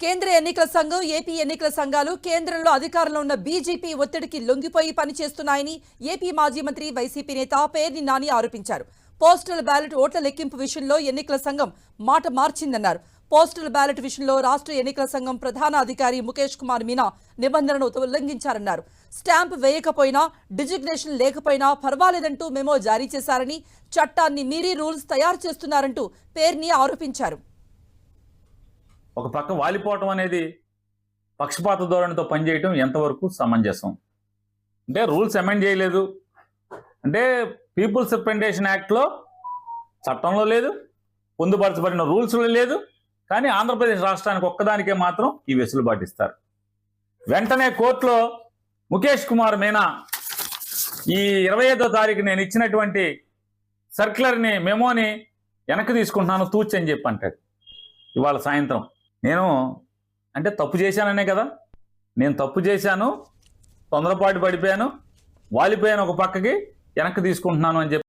కేంద్ర ఎన్నికల సంఘం ఏపీ ఎన్నికల సంఘాలు కేంద్రంలో అధికారంలో ఉన్న బీజేపీ ఒత్తిడికి లొంగిపోయి పనిచేస్తున్నాయని ఏపీ మాజీ మంత్రి వైసీపీ నేత పేర్ని నాని ఆరోపించారు. పోస్టల్ బ్యాలెట్ ఓట్ల లెక్కింపు విషయంలో ఎన్నికల సంఘం మాట మార్చిందన్నారు. పోస్టల్ బ్యాలెట్ విషయంలో రాష్ట్ర ఎన్నికల సంఘం ప్రధాన అధికారి ముఖేష్ కుమార్ మీనా నిబంధనను ఉల్లంఘించారన్నారు. స్టాంప్ వేయకపోయినా డిజిగ్నేషన్ లేకపోయినా పర్వాలేదంటూ మెమో జారీ చేశారని చట్టాన్ని మీరీ రూల్స్ తయారు చేస్తున్నారంటూ పేర్ని ఆరోపించారు. ఒక పక్క వాలిపోవటం అనేది పక్షపాత ధోరణితో పనిచేయటం ఎంతవరకు సమంజసం? అంటే రూల్స్ అమెండ్ చేయలేదు. అంటే పీపుల్స్ రిప్రజెంటేషన్ యాక్ట్లో చట్టంలో లేదు పొందుపరచబడిన రూల్స్లో లేదు కానీ ఆంధ్రప్రదేశ్ రాష్ట్రానికి ఒక్కదానికే మాత్రం ఈ వెసులుబాటు ఇస్తారు. వెంటనే కోర్టులో ముఖేష్ కుమార్ మీనా ఈ ఇరవై ఐదో తారీఖు నేను ఇచ్చినటువంటి సర్క్యులర్ని మెమోని వెనక్కి తీసుకుంటున్నాను తూచి అని చెప్పి అంటాడు. ఇవాళ సాయంత్రం. నేను అంటే తప్పు చేశాననే కదా? నేను తప్పు చేశాను తొందరపాటు పడిపోయాను వాలిపోయాను ఒక పక్కకి వెనక్కి తీసుకుంటున్నాను అని చెప్పి